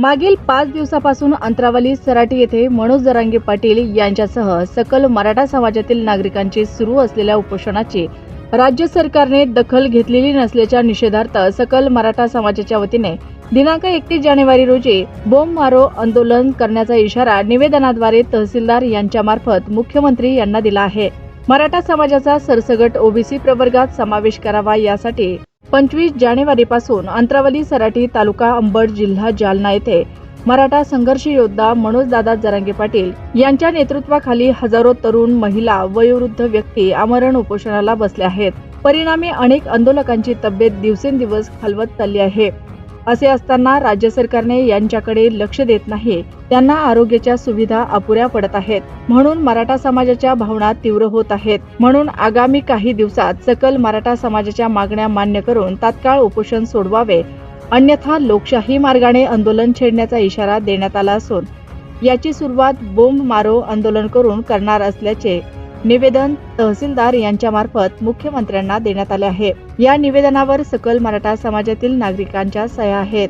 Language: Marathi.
मागील पाच दिवसापासून अंतरावली सराटी येथे मनोज जरांगे पाटील यांच्यासह सकल मराठा समाजातील नागरिकांची सुरू असलेल्या उपोषणाची राज्य सरकारने दखल घेतलेली नसल्याच्या निषेधार्थ सकल मराठा समाजाच्या वतीने दिनांक एकतीस जानेवारी रोजी बोंब मारो आंदोलन करण्याचा इशारा निवेदनाद्वारे तहसीलदार यांच्यामार्फत मुख्यमंत्री यांना दिला आहे. मराठा समाजाचा सरसगट ओबीसी प्रवर्गात समावेश करावा यासाठी पंचवीस जानेवारीपासून अंतरावली सराटी तालुका अंबड जिल्हा जालना येथे मराठा संघर्ष योद्धा मनोजदादा जरांगे पाटील यांच्या नेतृत्वाखाली हजारो तरुण महिला वयोवृद्ध व्यक्ती आमरण उपोषणाला बसले आहेत. परिणामी अनेक आंदोलकांची तब्येत दिवसेंदिवस खालवत चालली आहे. असे असताना राज्य सरकारने यांच्याकडे लक्ष देत नाही त्यांना आरोग्याच्या सुविधा अपुऱ्या पडत आहेत. म्हणून मराठा समाजाच्या भावना तीव्र होत आहेत. म्हणून आगामी काही दिवसात सकल मराठा समाजाच्या मागण्या मान्य करून तात्काळ उपोषण सोडवावे. अन्यथा लोकशाही मार्गाने आंदोलन छेडण्याचा इशारा देण्यात आला असून याची सुरुवात बोंब मारो आंदोलन करून करणार असल्याचे निवेदन तहसीलदार यांच्यामार्फत मुख्यमंत्र्यांना देण्यात आले आहे. या निवेदनावर सकल मराठा समाजातील नागरिकांच्या सह्या आहेत.